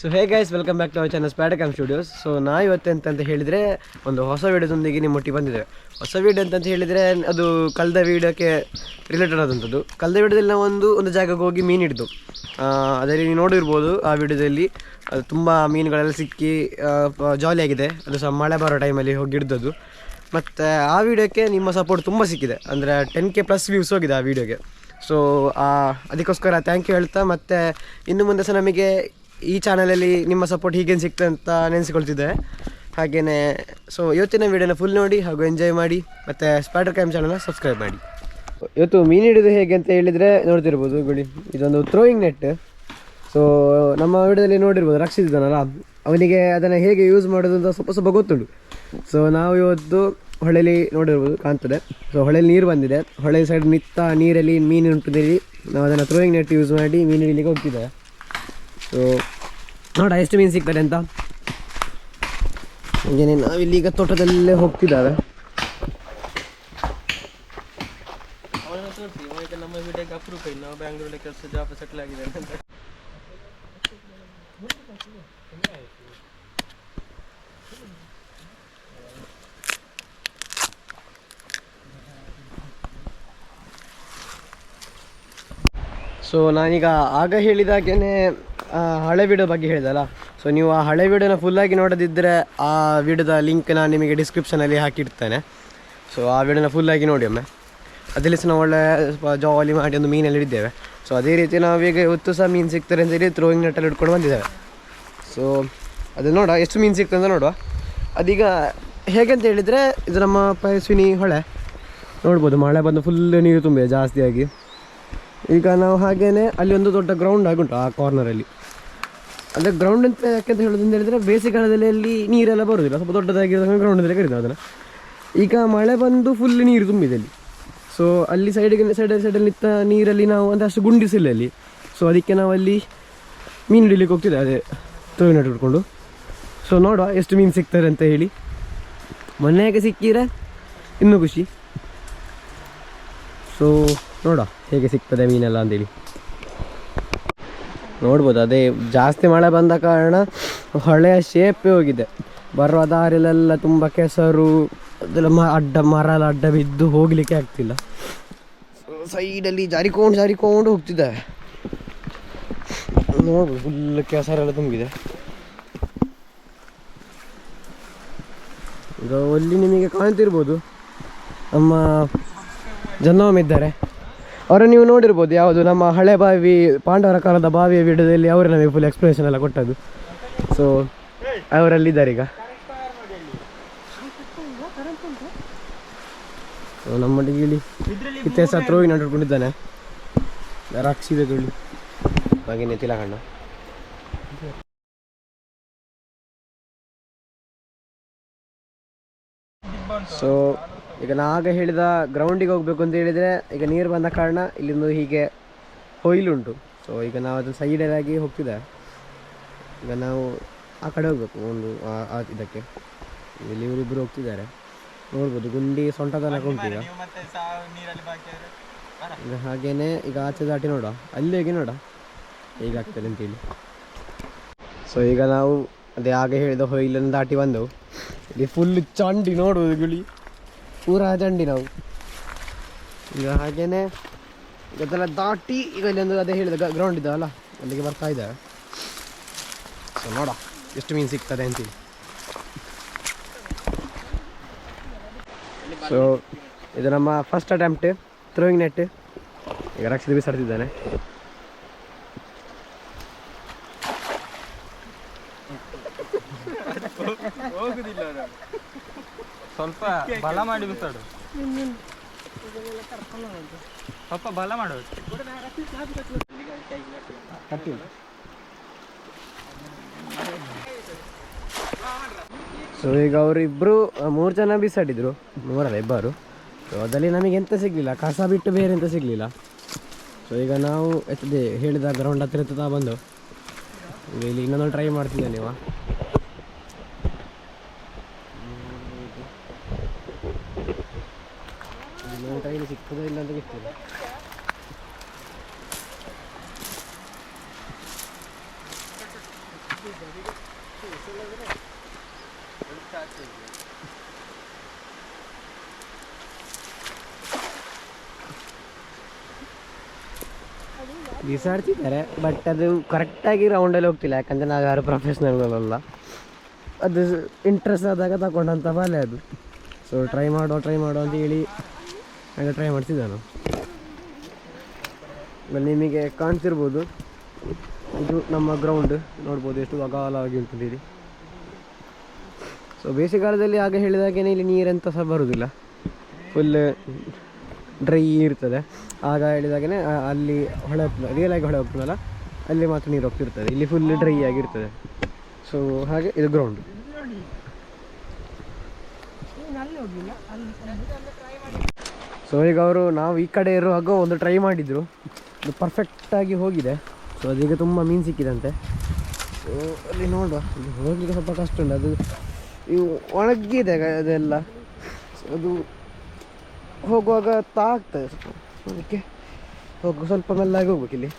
So hey guys welcome back to our channel Spadakam studios so ನಾ ಇವತ್ತು ಅಂತಂತ ಹೇಳಿದರೆ ಒಂದು ಹೊಸ ವೀಡಿಯೋದೊಂದಿಗೆ ನಿಮ್ಮ ಒಟ್ಟಿಗೆ ಬಂದಿದೆ. ಹೊಸ ವೀಡಿಯೋ ಅಂತಂತ ಹೇಳಿದರೆ, ಅದು ಕಳೆದ ವೀಡಿಯೋಕ್ಕೆ ರಿಲೇಟೆಡ್ ಆದಂಥದ್ದು. ಕಳೆದ ವೀಡಿಯೋದಲ್ಲಿ ನಾವು ಒಂದು ಒಂದು ಜಾಗಕ್ಕೆ ಹೋಗಿ ಮೀನು ಹಿಡಿದು. ಅದರಲ್ಲಿ ನೀವು ನೋಡಿರ್ಬೋದು ಆ ವಿಡಿಯೋದಲ್ಲಿ. ಅದು ತುಂಬ ಮೀನುಗಳೆಲ್ಲ ಸಿಕ್ಕಿ ಜಾಲಿಯಾಗಿದೆ ಅದು ಸಹ ಮಳೆ ಬರೋ ಟೈಮಲ್ಲಿ ಹೋಗಿ ಹಿಡ್ದದ್ದು. ಮತ್ತು ಆ ವಿಡಿಯೋಕ್ಕೆ ನಿಮ್ಮ ಸಪೋರ್ಟ್ ತುಂಬ ಸಿಕ್ಕಿದೆ. ಅಂದರೆ ಟೆನ್ ಕೆ ಪ್ಲಸ್ ವ್ಯೂಸ್ ಹೋಗಿದೆ ಆ ವೀಡಿಯೋಗೆ. ಸೊ ಅದಕ್ಕೋಸ್ಕರ ಥ್ಯಾಂಕ್ ಯು ಹೇಳ್ತಾ, ಮತ್ತು ಇನ್ನು ಮುಂದೆ ಸಹ ನಮಗೆ ಈ ಚಾನಲಲ್ಲಿ ನಿಮ್ಮ ಸಪೋರ್ಟ್ ಹೀಗೇನು ಸಿಗ್ತದೆ ಅಂತ ನೆನೆಸಿಕೊಳ್ತಿದ್ದೆ. ಹಾಗೆಯೇ ಸೊ ಇವತ್ತಿನ ವಿಡಿಯೋನ ಫುಲ್ ನೋಡಿ ಹಾಗೂ ಎಂಜಾಯ್ ಮಾಡಿ, ಮತ್ತು ಸ್ಪಾಟರ್ ಕ್ಯಾಮ್ ಚಾನಲ್ನ ಸಬ್ಸ್ಕ್ರೈಬ್ ಮಾಡಿ. ಇವತ್ತು ಮೀನು ಹಿಡಿದು ಹೇಗೆ ಅಂತ ಹೇಳಿದರೆ ನೋಡ್ತಿರ್ಬೋದು ಗುಡಿ ಇದೊಂದು ಥ್ರೋಯಿಂಗ್ ನೆಟ್ ಸೊ ನಮ್ಮ ವಿಡಿಯೋದಲ್ಲಿ ನೋಡಿರ್ಬೋದು ರಕ್ಷಿಸಿದ್ದಾನಲ್ಲ ಅವನಿಗೆ ಅದನ್ನು ಹೇಗೆ ಯೂಸ್ ಮಾಡೋದು ಅಂತ ಸ್ವಲ್ಪ ಸ್ವಲ್ಪ ಗೊತ್ತುಂಟು. ಸೊ ನಾವು ಇವತ್ತು ಹೊಳೆಯಲ್ಲಿ ನೋಡಿರ್ಬೋದು, ಕಾಣ್ತದೆ. ಸೊ ಹೊಳೆಯಲ್ಲಿ ನೀರು ಬಂದಿದೆ. ಹೊಳೆ ಸೈಡ್ ನಿತ್ತ ನೀರಲ್ಲಿ ಮೀನು ಉಂಟು ನಾವು ಅದನ್ನು ಥ್ರೋಯಿಂಗ್ ನೆಟ್ ಯೂಸ್ ಮಾಡಿ ಮೀನು ಹಿಡಿಲಿಕ್ಕೆ ಹೋಗ್ತಿದ್ದೇವೆ. ಸೊ ನೋಡ, ಎಷ್ಟು ಮೀನು ಸಿಗ್ತದೆ ಅಂತ. ಹಾಗೇನೆ ನಾವಿಲ್ಲಿ ಈಗ ತೋಟದಲ್ಲೇ ಹೋಗ್ತಿದ್ದಾವೆ. ನಮ್ಮ ವಿಡಿಯೋಗೆ ಅಪ್ರೂಪ ನಾವು ಬ್ಯಾಂಗ್ಳೂರಲ್ಲಿ ಕೆಲಸ ಜಾಬ್ ಸೆಟ್ಲ್ ಆಗಿದೆ ಅಂತ ಸೊ ನಾನೀಗ ಆಗ ಹೇಳಿದಾಗೇ ಹಳೆ ವಿಡಿಯೋ ಬಗ್ಗೆ ಹೇಳಿದಲ್ಲ. ಸೊ ನೀವು ಆ ಹಳೆ ವಿಡಿಯೋನ ಫುಲ್ಲಾಗಿ ನೋಡದಿದ್ದರೆ ಆ ವಿಡಿಯೋದ ಲಿಂಕ್ ನಾನು ನಿಮಗೆ ಡಿಸ್ಕ್ರಿಪ್ಷನಲ್ಲಿ ಹಾಕಿಡ್ತೇನೆ. ಸೊ ಆ ವಿಡಿಯೋನ ಫುಲ್ಲಾಗಿ ನೋಡಿ ಒಮ್ಮೆ. ಅದರಲ್ಲಿ ಸಹ ನಾವು ಒಳ್ಳೆ ಜಾಲಿ ಮಾಡಿ ಒಂದು ಮೀನಲ್ಲಿ ಹಿಡಿದ್ದೇವೆ ಸೊ ಅದೇ ರೀತಿ ನಾವೀಗ ಇವತ್ತು ಸಹ ಮೀನು ಸಿಗ್ತಾರೆ ಅಂತೇಳಿ ಥ್ರೋಯಿಂಗ್ ನೆಟ್ಟಲ್ಲಿ ಹಿಡ್ಕೊಂಡು ಬಂದಿದ್ದೇವೆ. ಸೊ ಅದನ್ನು ನೋಡುವ. ಎಷ್ಟು ಮೀನು ಸಿಗ್ತದೆ ಅಂತ ನೋಡುವ. ಅದೀಗ ಹೇಗೆ ಅಂತ ಹೇಳಿದರೆ, ಇದು ನಮ್ಮ ಪಯಸ್ವಿನಿ ಹೊಳೆ. ನೋಡ್ಬೋದು, ಮಳೆ ಬಂದು ಫುಲ್ ನೀರು ತುಂಬಿದೆ ಜಾಸ್ತಿಯಾಗಿ. ಈಗ ನಾವು ಹಾಗೇ ಅಲ್ಲಿ ಒಂದು ದೊಡ್ಡ ಗ್ರೌಂಡ್ ಆಗುಂಟು ಆ ಕಾರ್ನರಲ್ಲಿ ಅಂದರೆ ಗ್ರೌಂಡ್ ಅಂತ ಯಾಕೆ ಅಂತ ಹೇಳೋದು ಅಂತ ಹೇಳಿದರೆ ಬೇಸಿಗೆಕಾಲದಲ್ಲಿ ಅಲ್ಲಿ ನೀರೆಲ್ಲ ಬರೋದಿಲ್ಲ. ಸ್ವಲ್ಪ ದೊಡ್ಡದಾಗಿರೋ ಗ್ರೌಂಡ್ ಅಂತಲೇ ಕರೀತಾರೆ ಅದನ್ನು. ಈಗ ಮಳೆ ಬಂದು ಫುಲ್ ನೀರು ತುಂಬಿದೆ ಅಲ್ಲಿ. ಸೊ ಅಲ್ಲಿ ಸೈಡಿಗೆ ಸೈಡ್ ಸೈಡಲ್ಲಿ ನಿಂತ ನೀರಲ್ಲಿ ನಾವು ಅಂದರೆ ಅಷ್ಟು ಗುಂಡಿಸಿಲ್ಲ ಅಲ್ಲಿ. ಸೊ ಅದಕ್ಕೆ ನಾವು ಅಲ್ಲಿ ಮೀನು ಹಿಡಿಲಿಕ್ಕೆ ಹೋಗ್ತಿದ್ದೆ, ಅದೇ ತೋವಿನ ಹಿಡ್ಕೊಂಡು ಸೊ ನೋಡುವ ಎಷ್ಟು ಮೀನು ಸಿಗ್ತಾರೆ ಅಂತ ಹೇಳಿ. ಮೊನ್ನೆಗೆ ಸಿಕ್ಕಿದ್ರೆ ಇನ್ನೂ ಖುಷಿ. ಸೊ ನೋಡ ಹೇಗೆ ಸಿಗ್ತದೆ ಮೀನೆಲ್ಲ ಅಂತೇಳಿ ನೋಡ್ಬೋದು. ಅದೇ ಜಾಸ್ತಿ ಮಳೆ ಬಂದ ಕಾರಣ ಹೊಳೆಯ ಶೇಪೇ ಹೋಗಿದೆ. ಬರುವ ದಾರಿಲೆಲ್ಲ ತುಂಬ ಕೆಸರು, ಅದೆಲ್ಲ ಮ, ಅಡ್ಡ ಮರ ಎಲ್ಲ ಅಡ್ಡ ಬಿದ್ದು ಹೋಗಲಿಕ್ಕೆ ಆಗ್ತಿಲ್ಲ. ಸೈಡಲ್ಲಿ ಜಾರಿಕೊಂಡು ಜಾರಿಕೊಂಡು ಹೋಗ್ತಿದ್ದಾವೆ ನೋಡ್ಬೋದು ಫುಲ್ ಕೆಸರೆಲ್ಲ ತುಂಬಿದೆ. ಈಗ ಅಲ್ಲಿ ನಿಮಗೆ ಕಾಣ್ತಿರ್ಬೋದು. ನಮ್ಮ ಜನ್ನೋಮ್ ಇದ್ದಾರೆ. ಅವರ ನೀವು ನೋಡಿರ್ಬೋದು ಯಾವುದು ನಮ್ಮ ಹಳೆ ಬಾವಿ, ಪಾಂಡವರ ಕಾಲದ ಬಾವಿಯ ವಿಡಿಯೋದಲ್ಲಿ ಅವರೇ ನಮಗೆ ಫುಲ್ ಎಕ್ಸ್ಪ್ಲನೇಷನ್ ಎಲ್ಲ ಕೊಟ್ಟದ್ದು. ಸೊ ಅವರಲ್ಲಿದ್ದಾರೆ ಈಗ. ನಮ್ಮ ಡಿಗಿಲಿ ಇತಿಹಾಸ ಹೋಗಿ ನಡ್ಕೊಂಡಿದ್ದಾನೆ ರಾಕ್ಷಿದೆ ತುಳಿ ಹಾಗೇನೆ ತಿಲಕಣ್ಣ ಸೊ ಈಗ ನಾ ಆಗ ಹೇಳಿದ ಗ್ರೌಂಡಿಗೆ ಹೋಗಬೇಕು ಅಂತ ಹೇಳಿದರೆ, ಈಗ ನೀರು ಬಂದ ಕಾರಣ ಇಲ್ಲಿಂದ ಹೀಗೆ ಹೊಯ್ಲುಂಟು. ಸೊ ಈಗ ನಾವು ಅದನ್ನು ಸೈಡಲ್ಲಾಗಿ ಹೋಗ್ತಿದ್ದೆ ಈಗ ನಾವು ಆ ಕಡೆ ಹೋಗಬೇಕು ಒಂದು ಇದಕ್ಕೆ. ಇಲ್ಲಿ ಇವರಿಬ್ಬರು ಹೋಗ್ತಿದ್ದಾರೆ. ನೋಡ್ಬೋದು, ಗುಂಡಿ ಸೊಂಟ ತನಕ ಈಗ. ಹಾಗೇನೆ, ಈಗ ಆಚೆ ದಾಟಿ ನೋಡ ಅಲ್ಲಿ ಹೋಗಿ ನೋಡ ಹೇಗಾಗ್ತದೆ ಅಂತೇಳಿ ಸೊ ಈಗ ನಾವು ಅದೇ ಆಗ ಹೇಳಿದ ಹೊಯ್ಲನ್ನು ದಾಟಿ ಬಂದೆವು. ಇಲ್ಲಿ ಫುಲ್ ಚಂಡಿ ನೋಡುವುದು, ಗುಳಿ. ಪೂರಾ ದಂಡಿ ನಾವು ಈಗ ಹಾಗೇನೆ ಅದೆಲ್ಲ ದಾಟಿ ಈಗ ಇಲ್ಲಿ ಒಂದು ಅದೇ ಹೇಳಿದ ಗ್ರೌಂಡ್ ಇದ್ದಾವಲ್ಲ ಅಲ್ಲಿಗೆ ಬರ್ತಾ ಇದೆ. ಸೊ ನೋಡ, ಎಷ್ಟು ಮೀನು ಸಿಗ್ತದೆ ಅಂತೀನಿ ಸೊ ಇದು ನಮ್ಮ ಫಸ್ಟ್ ಅಟೆಂಪ್ಟ್ ಥ್ರೋಯಿಂಗ್ ನೆಟ್ ಈಗ ರಕ್ಷಿತ ಬಿಸಾಡ್ತಿದ್ದಾನೆ ಹೋಗುದಿಲ್ಲ ಅದು. ಸ್ವಲ್ಪ ಬಲ ಮಾಡಿ ಬಿಸಾಡು. ಬಲ ಮಾಡೋದು ಸೊ ಈಗ ಅವರಿಬ್ಬರು ಮೂರು ಜನ ಬಿಸಾಡಿದ್ರು. ಮೂರಲ್ಲ, ಇಬ್ಬರು. ಸೊ ಅದರಲ್ಲಿ ನಮಗೆ ಎಂತ ಸಿಗಲಿಲ್ಲ? ಕಸ ಬಿಟ್ಟು ಬೇರೆ ಎಂತ ಸಿಗಲಿಲ್ಲ? ಸೊ ಈಗ ನಾವು ಎತ್ತದೆ ಹೇಳಿದ ಗ್ರೌಂಡ್ ಹತ್ರ ಎತ್ತದ ಬಂದು. ಇಲ್ಲಿ ಇನ್ನೊಂದು ಟ್ರೈ ಮಾಡ್ತಿದ್ದೆ ನೀವು. ಸಿಗ್ತದೆ ಇಲ್ಲ ಅಂತ ಗೊತ್ತಿಲ್ಲ ಬಿಸಾಡ್ತಿದ್ದಾರೆ ಬಟ್ ಅದು ಕರೆಕ್ಟಾಗಿ ರೌಂಡಲ್ಲಿ ಹೋಗ್ತಿಲ್ಲ, ಯಾಕಂದರೆ ನಾವು ಯಾರು ಪ್ರೊಫೆಷ್ನಲ್ಗಳಲ್ಲ ಅದು ಇಂಟ್ರೆಸ್ಟ್ ಆದಾಗ ತಗೊಂಡಂಥ ಬಾಲೆ ಅದು. ಸೊ ಟ್ರೈ ಮಾಡೋ ಟ್ರೈ ಮಾಡೋ ಅಂತ ಹೇಳಿ ಹಾಗೆ ಟ್ರೈ ಮಾಡ್ತಿದ್ದೆ ನಾನು ಆಮೇಲೆ ನಿಮಗೆ ಕಾಣ್ತಿರ್ಬೋದು. ಇದು ನಮ್ಮ ಗ್ರೌಂಡ್ ನೋಡ್ಬೋದು ಎಷ್ಟು ಅಗಾಲವಾಗಿ ಉಂಟು ಸೊ ಬೇಸಿಗೆಗಾಲದಲ್ಲಿ ಆಗ ಹೇಳಿದಾಗೇನೆ ಇಲ್ಲಿ ನೀರೆಂತ ಸಹ ಬರುವುದಿಲ್ಲ ಫುಲ್ ಡ್ರೈ ಇರ್ತದೆ. ಆಗ ಹೇಳಿದಾಗೇನೆ ಅಲ್ಲಿ ಹೊಳೆ ಹೋಗ್ತದೆ ರಿಯಲ್ ಆಗಿ ಹೊಳೆ ಹೋಗ್ತದಲ್ಲ ಅಲ್ಲಿ ಮಾತ್ರ ನೀರು ಹೋಗ್ತಿರ್ತದೆ ಇಲ್ಲಿ ಫುಲ್ ಡ್ರೈ ಆಗಿರ್ತದೆ. ಸೊ ಹಾಗೆ ಇದು ಗ್ರೌಂಡ್ ಸೊ ಈಗ ಅವರು ನಾವು ಈ ಕಡೆ ಇರುವಾಗ ಒಂದು ಟ್ರೈ ಮಾಡಿದ್ರು. ಅದು ಪರ್ಫೆಕ್ಟಾಗಿ ಹೋಗಿದೆ. ಸೊ ಅದೀಗ ತುಂಬ ಮೀನು ಸಿಕ್ಕಿದಂತೆ. ಸೊ ಅಲ್ಲಿ ನೋಡುವ. ಹೋಗಲಿಕ್ಕೆ ಸ್ವಲ್ಪ ಕಷ್ಟ ಉಂಟು. ಅದು ಇವು ಒಣಗಿದೆ ಅದೆಲ್ಲ. ಅದು ಹೋಗುವಾಗ ತಾಗ್ತದೆ ಅದಕ್ಕೆ ಹೋಗು ಸ್ವಲ್ಪ ಮೆಲ್ಲಾಗಿ ಹೋಗ್ಬೇಕು ಇಲ್ಲಿ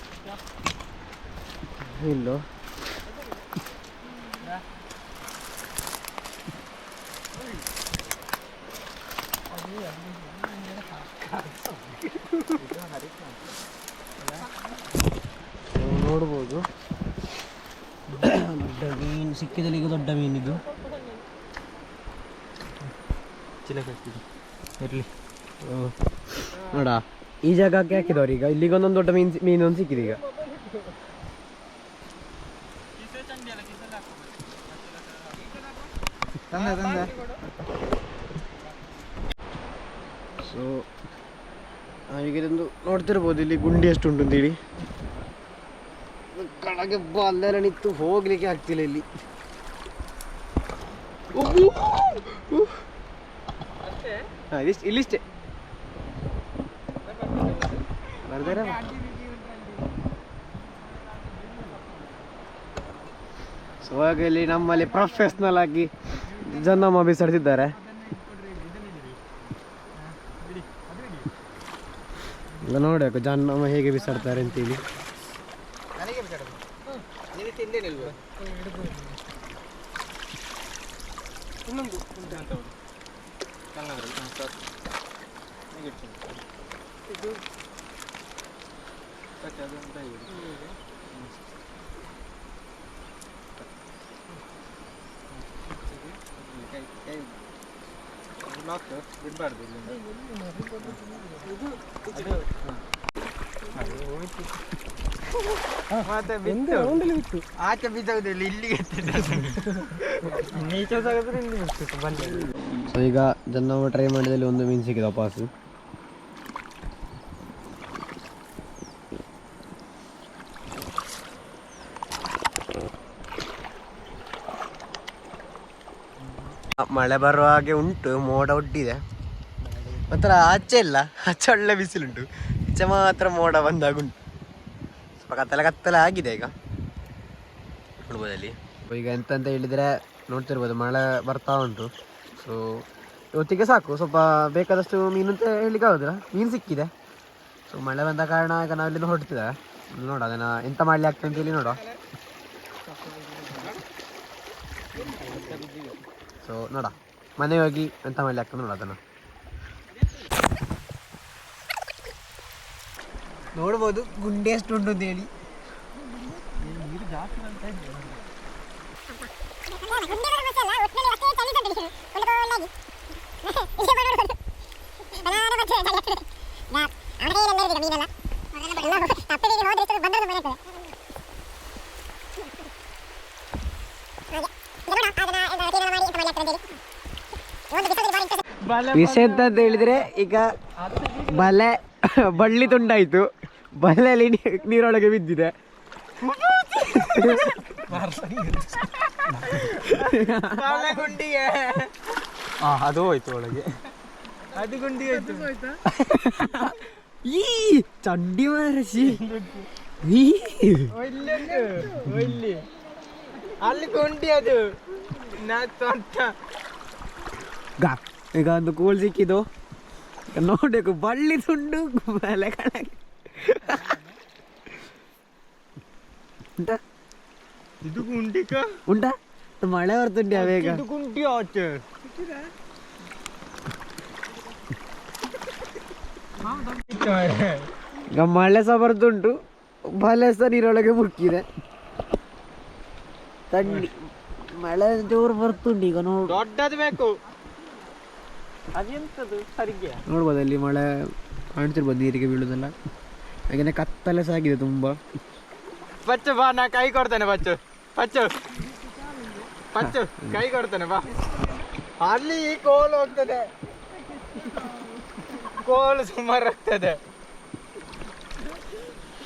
ಇಲ್ಲೋ ನೀವು ನೋಡ್ಬೋದು. ದೊಡ್ಡ ಮೀನು ಸಿಕ್ಕಿದಲ್ಲಿ ಈಗ ದೊಡ್ಡ ಮೀನಿದು. ಇರಲಿ. ನೋಡ ಈ ಜಾಗಕ್ಕೆ ಹಾಕಿದವ್ರು ಈಗ. ಇಲ್ಲಿಗೆ ಒಂದೊಂದು ದೊಡ್ಡ ಮೀನು ಮೀನು ಒಂದು ಸಿಕ್ಕಿದೆ ಈಗ. ಸೊ ನಾವೀಗ ಇದೊಂದು ನೋಡ್ತಿರ್ಬೋದು ಇಲ್ಲಿ ಗುಂಡಿ ಎಷ್ಟು ಉಂಟು ಅಂತೇಳಿ ಕೆಳಗೆ ಬಲ್ಲೆಲ್ಲ ನಿಂತು ಹೋಗ್ಲಿಕ್ಕೆ ಆಗ್ತಿಲ್ಲ ಇಲ್ಲಿ. ಇದಿಷ್ಟು ಇಲ್ಲಿಷ್ಟೇ. ಬರ್ದಾರ ಸೊ ಹಾಗೆ ಇಲ್ಲಿ ನಮ್ಮಲ್ಲಿ ಪ್ರೊಫೆಷ್ನಲ್ ಆಗಿ ಜನ್ನಮ್ಮ ಬಿಸಾಡ್ತಿದ್ದಾರೆ ಈಗ ನೋಡಬೇಕು ಜನ್ನಮ್ಮ ಹೇಗೆ ಬಿಸಾಡ್ತಾರೆ ಅಂತೇಳಿ ಬಿಡಬಾರ್ದು ಮತ್ತೆ ಬಿತ್ತು. ಆಚೆ ಇಲ್ಲಿಗೆ ನೀಚೆ ಸಾಗಿದ್ರೆ ಇಲ್ಲಿ ಬಿಡ್ತಿತ್ತು ಬಂದೆ ಸೊ ಈಗ ಜನ ಟ್ರೈ ಮಾಡಿದಲ್ಲಿ ಒಂದು ಮೀನ್ ಸಿಕ್ಕಿದೆ ವಾಪಸ್ಸು. ಮಳೆ ಬರುವ ಹಾಗೆ ಉಂಟು ಮೋಡ ಒಡ್ಡಿದೆ. ಒಂಥರ ಆಚೆ ಇಲ್ಲ ಆಚೆ ಒಳ್ಳೆ ಬಿಸಿಲುಂಟು. ಈಚೆ ಮಾತ್ರ ಮೋಡ ಬಂದಾಗ ಉಂಟು ಸ್ವಲ್ಪ ಕತ್ತಲೆ ಕತ್ತಲೆ ಆಗಿದೆ ಈಗ. ನೋಡ್ಬೋದಲ್ಲಿ? ಈಗ ಎಂತಂತ ಹೇಳಿದರೆ ನೋಡ್ತಿರ್ಬೋದು ಮಳೆ ಬರ್ತಾ ಉಂಟು. ಸೊ ಇವತ್ತಿಗೆ ಸಾಕು ಸ್ವಲ್ಪ ಬೇಕಾದಷ್ಟು ಮೀನು ಅಂತ ಹೇಳಿಕ್ಕೆ ಆಗೋದಿಲ್ಲ. ಮೀನು ಸಿಕ್ಕಿದೆ. ಸೊ ಮಳೆ ಬಂದ ಕಾರಣ ಈಗ ನಾವು ಹೊಡ್ತಿದ್ದೇವೆ ಹೊರಡ್ತಿದ್ದೇವೆ. ನೋಡ ಅದನ್ನು ಎಂತ ಮಾಡಲಿ ಆಗ್ತದೆ ಅಂತೇಳಿ ನೋಡುವ ಸೊ ನೋಡ ಮನೆ ಹೋಗಿ ಎಂತ ಮಾಡಲಿ ಆಗ್ತದೆ ನೋಡ ಅದನ್ನು ನೋಡ್ಬೋದು ಗುಂಡೆ ಎಷ್ಟು ಉಂಟು ಅಂತ ಹೇಳಿ ವಿಷಯ ಎಂತ ಅಂತ ಹೇಳಿದ್ರೆ ಈಗ ಬಲೆ ಬಳ್ಳಿ ತುಂಡಾಯ್ತು ಬಲೆಯಲ್ಲಿ ನೀರೊಳಗೆ ಬಿದ್ದಿದೆ. ಹಾ ಅದು ಹೋಯ್ತು ಒಳಗೆ. ಅದು ಗುಂಡಿ ಈ ಚಡ್ಡಿ ಮಾರಸಿ. ಅಲ್ಲಿ ಗುಂಡಿ ಅದು. ನಾ ಈಗ ಒಂದು ಕೂಲ್ ಸಿಕ್ಕಿದ್ದು. ನೋಡಬೇಕು ಬಳ್ಳಿ ತುಂಡು ಬಲೆ ಕಳಗೆ. ಉಂಟಾ? ಇದು ಗುಂಡಿಕ ಉಂಟಾ? ಮಳೆ ಬರ್ತುಂಟ್ಯಾ ಅವೇಗ ಕುಂಟಿ ಆಚೆ. ಈಗ ಮಳೆ ಸಹ ಬರ್ತುಂಟು. ಬಲೆ ಸಹ ನೀರೊಳಗೆ ಮುಕ್ಕಿದೆ. ತಣ್ಣಿ. ಮಳೆ ಜೋರು ಬರ್ತುಂಟು ಈಗ ನೋಡು. ದೊಡ್ಡದು ಬೇಕು. ನೋಡ್ಬೋದು ಅಲ್ಲಿ ಮಳೆ ಕಾಣ್ತಿರ್ಬೋದು ನೀರಿಗೆ ಬೀಳುದಲ್ಲ. ಹಾಗೆ ಕತ್ತಲೆ ಸಹ ಆಗಿದೆ ತುಂಬ. ಬಚ್ಚು ಬಾ ನಾ ಕೈ ಕೊಡ್ತೇನೆ ಪಚ್ಚು ಬಚ್ಚು. ಪಚ್ಚು ಕೈ ಕೊಡ್ತೇನೆ ಬಾ. ಅಲ್ಲಿ ಕೋಲು ಹೋಗ್ತದೆ. ಕೋಲು ಸುಮಾರು ಆಗ್ತದೆ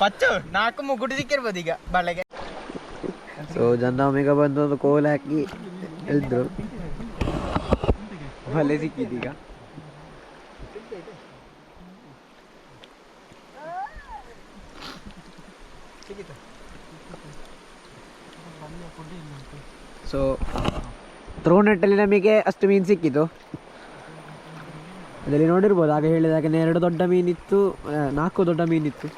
ಬಚ್ಚು ನಾಲ್ಕು ಮೂ ಸಿಕ್ಕಿರ್ಬೋದು ಈಗ ಬಳೆಗೆ ಸೊ ಜನ ಬಂದು ಒಂದು ಕೋಲ್ ಹಾಕಿ ಎಲ್ದ್ರು. ಬಲೆ ಸಿಕ್ಕಿದೀಗ ಸೊ ಥ್ರೋ ನೆಟ್ಟಲ್ಲಿ ನಮಗೆ ಅಷ್ಟು ಮೀನು ಸಿಕ್ಕಿತು ಅದರಲ್ಲಿ ನೋಡಿರ್ಬೋದು ಆಗ ಹೇಳಿದಾಗ ಎರಡು ದೊಡ್ಡ ಮೀನಿತ್ತು, ನಾಲ್ಕು ದೊಡ್ಡ ಮೀನಿತ್ತು.